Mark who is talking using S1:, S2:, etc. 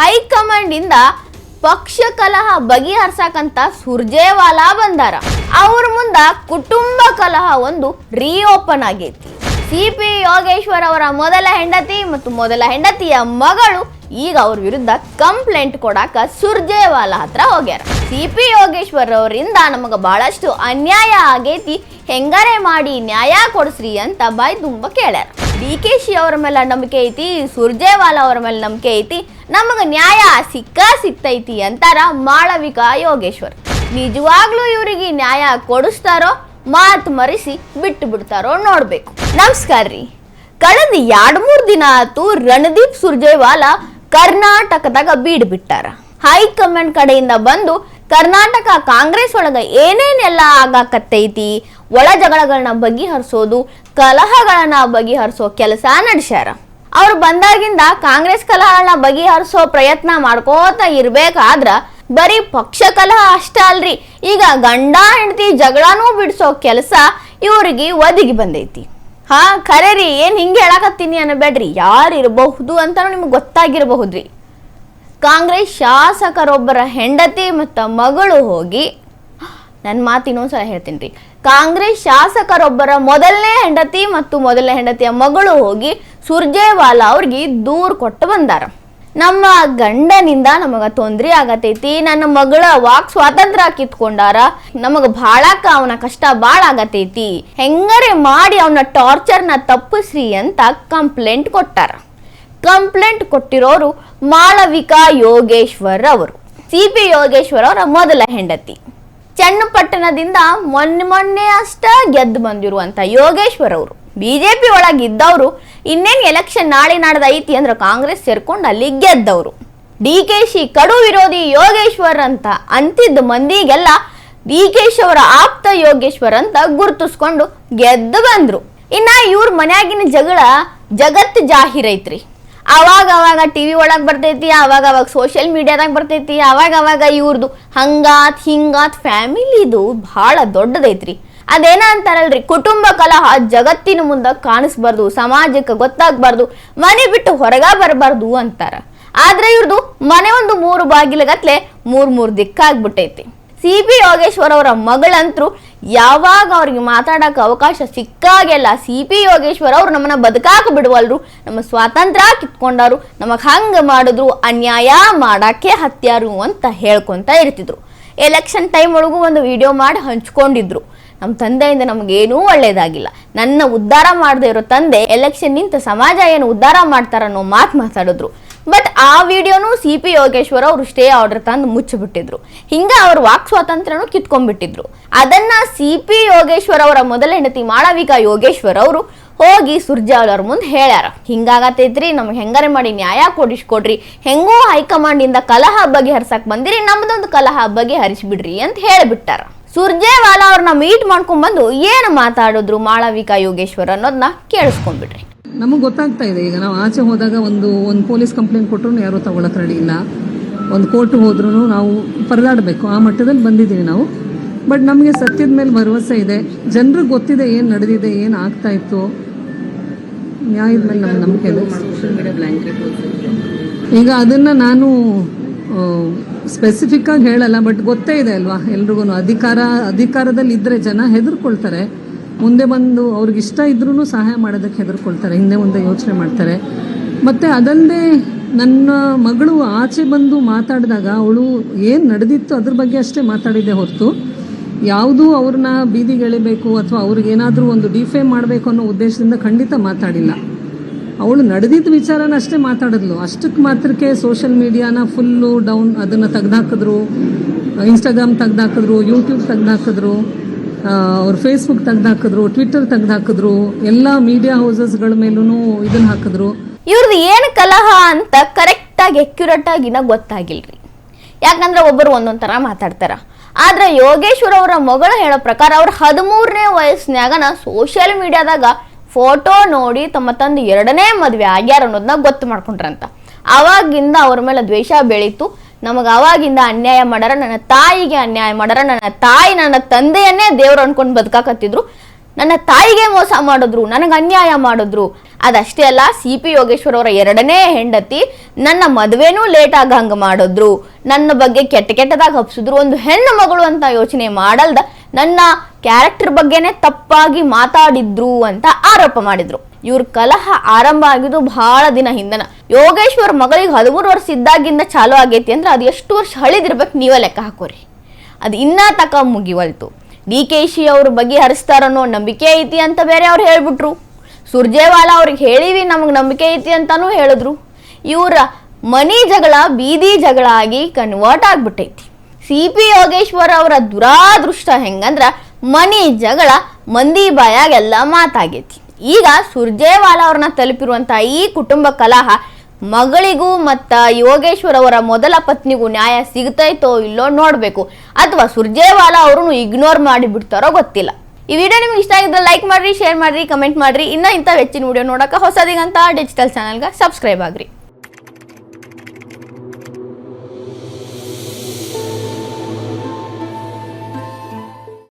S1: High command ಇಂದ ಪಕ್ಷ ಕಲಹ ಬಗೆಹರ್ಸಕಂತ ಸುರ್ಜೇವಾಲಾ ಬಂದಾರ. ಅವ್ರ ಮುಂದ ಕುಟುಂಬ ಕಲಹ ಒಂದು ರೀಓಪನ್ ಆಗೈತಿ. ಸಿ ಪಿ ಯೋಗೇಶ್ವರ್ ಅವರ ಮೊದಲ ಹೆಂಡತಿ ಮತ್ತು ಮೊದಲ ಹೆಂಡತಿಯ ಮಗಳು ಈಗ ಅವ್ರ ವಿರುದ್ಧ ಕಂಪ್ಲೇಂಟ್ ಕೊಡಾಕ ಸುರ್ಜೇವಾಲಾ ಹತ್ರ ಹೋಗ್ಯಾರ. ಸಿ ಪಿ ಯೋಗೇಶ್ವರ್ ಅವರಿಂದ ನಮಗ ಬಹಳಷ್ಟು ಅನ್ಯಾಯ ಆಗೈತಿ, ಹೆಂಗಾರೆ ಮಾಡಿ ನ್ಯಾಯ ಕೊಡಿಸ್ರಿ ಅಂತ ಬಾಯಿ ತುಂಬ ಕೇಳ್ಯಾರ. ಡಿ ಕೆ ಶಿ ಅವರ ಮೇಲೆ ನಂಬಿಕೆ ಐತಿ, ಸುರ್ಜೇವಾಲಾ ಅವರ ಮೇಲೆ ನಂಬಿಕೆ ಐತಿ ನಮಗ ನ್ಯಾಯ ಸಿಕ್ಕ ಸಿಕ್ತೈತಿ ಅಂತಾರ ಮಾಳವಿಕಾ ಯೋಗೇಶ್ವರ್. ನಿಜವಾಗ್ಲೂ ಇವರಿಗೆ ನ್ಯಾಯ ಕೊಡಿಸ್ತಾರೋ ಮಾತು ಮರೆಸಿ ಬಿಟ್ಟು ಬಿಡ್ತಾರೋ ನೋಡ್ಬೇಕು. ನಮಸ್ಕಾರ ರೀ. ಕಳೆದ ಎರಡ್ ಮೂರ್ ದಿನ ಆತು ರಣದೀಪ್ ಸುರ್ಜೇವಾಲಾ ಕರ್ನಾಟಕದಾಗ ಬೀಡ್ ಬಿಟ್ಟಾರ. ಹೈಕಮಾಂಡ್ ಕಡೆಯಿಂದ ಬಂದು ಕರ್ನಾಟಕ ಕಾಂಗ್ರೆಸ್ ಒಳಗ ಏನೇನೆಲ್ಲ ಆಗಾಕತ್ತೈತಿ, ಒಳ ಜಗಳಗಳನ್ನ ಬಗೆಹರಿಸೋದು, ಕಲಹಗಳನ್ನ ಬಗೆಹರಿಸೋ ಕೆಲಸ ನಡೆಸ್ಯಾರ. ಅವ್ರು ಬಂದಾಗಿಂದ ಕಾಂಗ್ರೆಸ್ ಕಲಹಗಳನ್ನ ಬಗೆಹರಿಸೋ ಪ್ರಯತ್ನ ಮಾಡ್ಕೋತ ಇರ್ಬೇಕಾದ್ರ ಬರೀ ಪಕ್ಷ ಕಲಹ ಅಷ್ಟ ಅಲ್ರಿ. ಈಗ ಗಂಡ ಹೆಂಡತಿ ಜಗಳನೂ ಬಿಡಿಸೋ ಕೆಲಸ ಇವ್ರಿಗೆ ಒದಗಿ ಬಂದೈತಿ. ಹಾ ಖರೆ ರೀ ಏನ್ ಹಿಂಗೆ ಹೇಳಕತ್ತೀನಿ ಅನ್ನಬೇಡ್ರಿ. ಯಾರು ಇರಬಹುದು ಅಂತಾನು ನಿಮ್ಗೆ ಗೊತ್ತಾಗಿರಬಹುದ್ರಿ. ಕಾಂಗ್ರೆಸ್ ಶಾಸಕರೊಬ್ಬರ ಹೆಂಡತಿ ಮತ್ತು ಮಗಳು ಹೋಗಿ ನನ್ನ ಮಾತು ಇನ್ನೊಂದ್ಸಲ ಹೇಳ್ತೀನಿ ರೀ. ಕಾಂಗ್ರೆಸ್ ಶಾಸಕರೊಬ್ಬರ ಮೊದಲನೇ ಹೆಂಡತಿ ಮತ್ತು ಮೊದಲನೇ ಹೆಂಡತಿಯ ಮಗಳು ಹೋಗಿ ಸುರ್ಜೇವಾಲಾ ಅವ್ರಿಗೆ ದೂರು ಕೊಟ್ಟು ಬಂದಾರ. ನಮ್ಮ ಗಂಡನಿಂದ ನಮಗ ತೊಂದರೆ ಆಗತೈತಿ, ನನ್ನ ಮಗಳ ವಾಕ್ ಸ್ವಾತಂತ್ರ್ಯ ಕಿತ್ಕೊಂಡಾರ, ನಮಗ ಭಾಳಾಕ ಅವನ ಕಷ್ಟ ಭಾಳ ಆಗತೈತಿ, ಹೆಂಗರೆ ಮಾಡಿ ಅವನ ಟಾರ್ಚರ್ನ ತಪ್ಪಿಸ್ರಿ ಅಂತ ಕಂಪ್ಲೇಂಟ್ ಕೊಟ್ಟಾರ. ಕಂಪ್ಲೇಂಟ್ ಕೊಟ್ಟಿರೋರು ಮಾಳವಿಕಾ ಯೋಗೇಶ್ವರ್ ಅವರು, ಸಿ ಪಿ ಯೋಗೇಶ್ವರ್ ಅವರ ಮೊದಲ ಹೆಂಡತಿ. ಚನ್ನಪಟ್ಟಣದಿಂದ ಮೊನ್ನೆ ಮೊನ್ನೆ ಅಷ್ಟ ಗೆದ್ದು ಬಂದಿರುವಂತ ಯೋಗೇಶ್ವರ್ ಅವರು. ಬಿಜೆಪಿ ಒಳಗಿದ್ದವರು ಇನ್ನೇನು ಎಲೆಕ್ಷನ್ ನಾಳೆ ನಾಡ್ದು ಐತಿ ಅಂದ್ರೆ ಕಾಂಗ್ರೆಸ್ ಸೇರ್ಕೊಂಡು ಅಲ್ಲಿ ಗೆದ್ದವರು. ಡಿ ಕೆ ಶಿ ಕಡು ವಿರೋಧಿ ಯೋಗೇಶ್ವರ್ ಅಂತ ಅಂತಿದ್ದ ಮಂದಿಗೆಲ್ಲ ಡಿ ಕೆ ಶಿ ಅವರ ಆಪ್ತ ಯೋಗೇಶ್ವರ್ ಅಂತ ಗುರುತಿಸ್ಕೊಂಡು ಗೆದ್ದು ಬಂದ್ರು. ಇನ್ನ ಇವ್ರ ಮನ್ಯಾಗಿನ ಜಗಳ ಜಗತ್ ಜಾಹೀರೈತ್ರಿ ಅವಾಗ ಅವಾಗ ಟಿವಿ ಒಳಗೆ ಬರ್ತೈತಿ ಅವಾಗ ಅವಾಗ ಸೋಷಿಯಲ್ ಮೀಡಿಯಾದಾಗ ಬರ್ತೈತಿ ಅವಾಗ ಅವಾಗ ಇವ್ರದ್ದು ಹಂಗಾತ್ ಹಿಂಗಾತ್ ಫ್ಯಾಮಿಲಿದು ಭಾಳ ದೊಡ್ಡದೈತ್ರಿ. ಅದೇನ ಅಂತಾರಲ್ರಿ, ಕುಟುಂಬ ಕಲಹ ಜಗತ್ತಿನ ಮುಂದೆ ಕಾಣಿಸ್ಬಾರ್ದು, ಸಮಾಜಕ್ಕೆ ಗೊತ್ತಾಗ್ಬಾರ್ದು, ಮನೆ ಬಿಟ್ಟು ಹೊರಗ ಬರಬಾರ್ದು ಅಂತಾರ. ಆದ್ರೆ ಇವ್ರದ್ದು ಮನೆ ಒಂದು ಮೂರು ಬಾಗಿಲಗತ್ಲೆ ಮೂರ್ ಮೂರ್ ದಿಕ್ಕಾಗ್ಬಿಟ್ಟೈತಿ. ಸಿ ಪಿ ಯೋಗೇಶ್ವರ್ ಅವರ ಮಗಳಂತ್ರು ಯಾವಾಗ ಅವ್ರಿಗೆ ಮಾತಾಡಕ್ಕೆ ಅವಕಾಶ ಸಿಕ್ಕಾಗೆಲ್ಲ ಸಿ ಪಿ ಯೋಗೇಶ್ವರ್ ಅವ್ರು ನಮ್ಮನ್ನ ಬದುಕಾಕ ಬಿಡುವಲ್ರು. ನಮ್ಮ ಸ್ವಾತಂತ್ರ್ಯ ಕಿತ್ಕೊಂಡಾರು ನಮಗೆ ಹಂಗೆ ಮಾಡಿದ್ರು ಅನ್ಯಾಯ ಮಾಡಕ್ಕೆ ಹತ್ಯಾರು ಅಂತ ಹೇಳ್ಕೊಂತ ಇರ್ತಿದ್ರು. ಎಲೆಕ್ಷನ್ ಟೈಮ್ ಒಳಗೂ ಒಂದು ವಿಡಿಯೋ ಮಾಡಿ ಹಂಚ್ಕೊಂಡಿದ್ರು. ನಮ್ಮ ತಂದೆಯಿಂದ ನಮಗೇನೂ ಒಳ್ಳೇದಾಗಿಲ್ಲ. ನನ್ನ ಉದ್ಧಾರ ಮಾಡದೇ ಇರೋ ತಂದೆ ಎಲೆಕ್ಷನ್ ನಿಂತ ಸಮಾಜ ಏನು ಉದ್ಧಾರ ಮಾಡ್ತಾರನ್ನೋ ಮಾತು ಮಾತಾಡಿದ್ರು. ಬಟ್ ಆ ವಿಡಿಯೋನು ಸಿ ಪಿ ಯೋಗೇಶ್ವರ ಅವರು ಸ್ಟೇ ಆರ್ಡರ್ ತಂದು ಮುಚ್ಚಿಬಿಟ್ಟಿದ್ರು. ಹಿಂಗ ಅವ್ರ ವಾಕ್ ಸ್ವಾತಂತ್ರ್ಯನೂ ಕಿತ್ಕೊಂಡ್ಬಿಟ್ಟಿದ್ರು. ಅದನ್ನ ಸಿ ಪಿ ಯೋಗೇಶ್ವರ್ ಅವರ ಮೊದಲ ಹೆಂಡತಿ ಮಾಳವಿಕಾ ಯೋಗೇಶ್ವರ್ ಅವರು ಹೋಗಿ ಸುರ್ಜೇವಾಲ ಅವ್ರ ಮುಂದೆ ಹೇಳ್ಯಾರ. ಹಿಂಗಾಗತೈತ್ರಿ, ನಮ್ಗೆ ಹೆಂಗಾರೆ ಮಾಡಿ ನ್ಯಾಯ ಕೊಡಿಸ್ಕೊಡ್ರಿ ಹೆಂಗೋ ಹೈಕಮಾಂಡಿಂದ ಕಲಹ ಬಗೆಹರ್ಸಕ್ ಬಂದಿರಿ, ನಮ್ದೊಂದು ಕಲಹ ಬಗೆಹರಿಸ್ಬಿಡ್ರಿ ಅಂತ ಹೇಳಿಬಿಟ್ಟಾರ. ಸುರ್ಜೇವಾಲಾ ಅವ್ರನ್ನ ಮೀಟ್ ಮಾಡ್ಕೊಂಡ್ಬಂದು ಏನು ಮಾತಾಡಿದ್ರು ಮಾಳವಿಕಾ ಯೋಗೇಶ್ವರ್ ಅನ್ನೋದನ್ನ ಕೇಳಿಸ್ಕೊಂಡ್ಬಿಡ್ರಿ.
S2: ನಮಗೆ ಗೊತ್ತಾಗ್ತಾ ಇದೆ. ಈಗ ನಾವು ಆಚೆ ಹೋದಾಗ ಒಂದು ಒಂದು ಪೊಲೀಸ್ ಕಂಪ್ಲೇಂಟ್ ಕೊಟ್ಟರು ಯಾರೂ ತಗೊಳಕ್ಕೆ ರೆಡಿ ಇಲ್ಲ. ಒಂದು ಕೋರ್ಟ್ ಹೋದ್ರೂ ನಾವು ಪರದಾಡಬೇಕು. ಆ ಮಟ್ಟದಲ್ಲಿ ಬಂದಿದ್ದೀವಿ ನಾವು. ಬಟ್ ನಮಗೆ ಸತ್ಯದ ಮೇಲೆ ಭರವಸೆ ಇದೆ. ಜನರಿಗೆ ಗೊತ್ತಿದೆ ಏನು ನಡೆದಿದೆ, ಏನು ಆಗ್ತಾ ಇತ್ತು. ನ್ಯಾಯದ ಮೇಲೆ ನಮ್ಮ ನಂಬಿಕೆ ಇದೆ. ಈಗ ಅದನ್ನು ನಾನು ಸ್ಪೆಸಿಫಿಕ್ಕಾಗಿ ಹೇಳಲ್ಲ, ಬಟ್ ಗೊತ್ತೇ ಇದೆ ಅಲ್ವಾ? ಎಲ್ರಿಗೂ ಅಧಿಕಾರ ಅಧಿಕಾರದಲ್ಲಿ ಇದ್ದರೆ ಜನ ಹೆದರ್ಕೊಳ್ತಾರೆ. ಮುಂದೆ ಬಂದು ಅವ್ರಿಗೆ ಇಷ್ಟ ಇದ್ರೂ ಸಹಾಯ ಮಾಡೋದಕ್ಕೆ ಹೆದರ್ಕೊಳ್ತಾರೆ, ಹಿಂದೆ ಮುಂದೆ ಯೋಚನೆ ಮಾಡ್ತಾರೆ. ಮತ್ತು ಅದಲ್ಲದೆ ನನ್ನ ಮಗಳು ಆಚೆ ಬಂದು ಮಾತಾಡಿದಾಗ ಅವಳು ಏನು ನಡೆದಿತ್ತು ಅದ್ರ ಬಗ್ಗೆ ಅಷ್ಟೇ ಮಾತಾಡಿದೆ ಹೊರತು, ಯಾವುದೂ ಅವ್ರನ್ನ ಬೀದಿಗೆ ಎಳಿಬೇಕು ಅಥವಾ ಅವ್ರಿಗೇನಾದರೂ ಒಂದು ಡಿಫೇಮ್ ಮಾಡಬೇಕು ಅನ್ನೋ ಉದ್ದೇಶದಿಂದ ಖಂಡಿತ ಮಾತಾಡಿಲ್ಲ. ಅವಳು ನಡೆದಿದ್ದ ವಿಚಾರನ ಅಷ್ಟೇ ಮಾತಾಡಿದ್ಲು. ಅಷ್ಟಕ್ಕೆ ಮಾತ್ರಕ್ಕೆ ಸೋಷಿಯಲ್ ಮೀಡಿಯಾನ ಫುಲ್ಲು ಡೌನ್ ಅದನ್ನು ತೆಗ್ದಾಕಿದ್ರು ಇನ್ಸ್ಟಾಗ್ರಾಮ್ ತೆಗ್ದಾಕಿದ್ರು ಯೂಟ್ಯೂಬ್ ತೆಗ್ದಾಕಿದ್ರು. ಅವ್ರ ಫೇಸ್ಬುಕ್ ತೆಗ್ದಾಕಿದ್ರು ಟ್ವಿಟ್ಟರ್ ತೆಗ್ದಾಕಿದ್ರು, ಎಲ್ಲ ಮೀಡಿಯಾ ಹೌಸಸ್ಗಳ ಮೇಲೂ ಇದನ್ನ ಹಾಕಿದ್ರು.
S1: ಇವ್ರದ್ದು ಏನು ಕಲಹ ಅಂತ ಕರೆಕ್ಟಾಗಿ ಎಕ್ಯುರೇಟ್ ಆಗಿ ನಾವು ಗೊತ್ತಾಗಿಲ್ರಿ. ಯಾಕಂದ್ರೆ ಒಬ್ಬರು ಒಂದೊಂದ್ ಥರ ಮಾತಾಡ್ತಾರ. ಆದ್ರೆ ಯೋಗೇಶ್ವರ್ ಅವರ ಮಗಳು ಹೇಳೋ ಪ್ರಕಾರ ಅವ್ರ ಹದಿಮೂರನೇ ವಯಸ್ಸಿನಾಗನ ಸೋಷಿಯಲ್ ಮೀಡಿಯಾದಾಗ ಫೋಟೋ ನೋಡಿ ತಮ್ಮ ತಂದೆ ಎರಡನೇ ಮದುವೆ ಆಗ್ಯಾರ ಅನ್ನೋದನ್ನ ಗೊತ್ತು ಮಾಡ್ಕೊಂಡ್ರಂತ. ಅವಾಗಿಂದ ಅವ್ರ ಮೇಲೆ ದ್ವೇಷ ಬೆಳೀತು. ನಮಗೆ ಅವಾಗಿಂದ ಅನ್ಯಾಯ ಮಾಡಾರ, ನನ್ನ ತಾಯಿಗೆ ಅನ್ಯಾಯ ಮಾಡಾರ, ನನ್ನ ತಾಯಿ ನನ್ನ ತಂದೆಯನ್ನೇ ದೇವ್ರು ಅನ್ಕೊಂಡು ಬದುಕಾಕತ್ತಿದ್ರು. ನನ್ನ ತಾಯಿಗೆ ಮೋಸ ಮಾಡಿದ್ರು, ನನಗೆ ಅನ್ಯಾಯ ಮಾಡಿದ್ರು. ಅದಷ್ಟೇ ಅಲ್ಲ, ಸಿ ಪಿ ಯೋಗೇಶ್ವರ್ ಅವರ ಎರಡನೇ ಹೆಂಡತಿ ನನ್ನ ಮದುವೆನೂ ಲೇಟ್ ಆಗಂಗ ಮಾಡಿದ್ರು. ನನ್ನ ಬಗ್ಗೆ ಕೆಟ್ಟ ಕೆಟ್ಟದಾಗ ಹಬ್ಸಿದ್ರು. ಒಂದು ಹೆಣ್ಣು ಮಗಳು ಅಂತ ಯೋಚನೆ ಮಾಡಲ್ದ. ನನ್ನ ಕ್ಯಾರೆಕ್ಟರ್ ಬಗ್ಗೆನೇ ತಪ್ಪಾಗಿ ಮಾತಾಡಿದ್ರು ಅಂತ ಆರೋಪ ಮಾಡಿದ್ರು. ಇವ್ರ ಕಲಹ ಆರಂಭ ಆಗಿದ್ದು ಬಹಳ ದಿನ ಹಿಂದನ. ಯೋಗೇಶ್ವರ್ ಮಗಳಿಗೆ ಹದಿಮೂರು ವರ್ಷ ಇದ್ದಾಗಿಂದ ಚಾಲು ಆಗೈತಿ ಅಂದ್ರೆ ಅದು ಎಷ್ಟು ವರ್ಷ ಹಳಿದಿರ್ಬೇಕು ನೀವೇ ಲೆಕ್ಕ ಹಾಕೋರಿ. ಅದು ಇನ್ನ ತಕ ಮುಗಿವಲ್ತು. ಡಿ ಕೆ ಶಿ ಅವ್ರ ಬಗೆಹರಿಸ್ತಾರನ್ನೋ ನಂಬಿಕೆ ಐತಿ ಅಂತ ಬೇರೆ ಅವ್ರು ಹೇಳ್ಬಿಟ್ರು. ಸುರ್ಜೇವಾಲಾ ಅವ್ರಿಗೆ ಹೇಳಿವಿ ನಮಗೆ ನಂಬಿಕೆ ಐತಿ ಅಂತಾನೂ ಹೇಳಿದ್ರು. ಇವರ ಮನಿ ಜಗಳ, ಬೀದಿ ಜಗಳ ಆಗಿ ಕನ್ವರ್ಟ್ ಆಗ್ಬಿಟ್ಟೈತಿ. ಸಿ ಪಿ ಯೋಗೇಶ್ವರ ಅವರ ದುರಾದೃಷ್ಟ ಹೆಂಗಂದ್ರ ಮನಿ ಜಗಳ ಮಂದಿ ಬಾಯಾಗೆಲ್ಲ ಮಾತಾಗೈತಿ. ಈಗ ಸುರ್ಜೇವಾಲಾ ಅವ್ರನ್ನ ತಲುಪಿರುವಂತಹ ಈ ಕುಟುಂಬ ಕಲಹ ಮಗಳಿಗೂ ಮತ್ತ ಯೋಗೇಶ್ವರ್ ಅವರ ಮೊದಲ ಪತ್ನಿಗೂ ನ್ಯಾಯ ಸಿಗ್ತೈತೋ ಇಲ್ಲೋ ನೋಡ್ಬೇಕು. ಅಥವಾ ಸುರ್ಜೇವಾಲಾ ಅವ್ರನ್ನು ಇಗ್ನೋರ್ ಮಾಡಿ ಬಿಡ್ತಾರೋ ಗೊತ್ತಿಲ್ಲ. ಈ ವಿಡಿಯೋ ನಿಮ್ಗೆ ಇಷ್ಟ ಆಗಿದ್ರೆ ಲೈಕ್ ಮಾಡ್ರಿ ಶೇರ್ ಮಾಡ್ರಿ ಕಮೆಂಟ್ ಮಾಡ್ರಿ. ಇನ್ನ ಇಂಥ ಹೆಚ್ಚಿನ ವಿಡಿಯೋ ನೋಡೋಕೆ ಹೊಸದಿಗಂತ ಡಿಜಿಟಲ್ ಚಾನಲ್ಗೆ ಸಬ್ಸ್ಕ್ರೈಬ್ ಆಗ್ರಿ.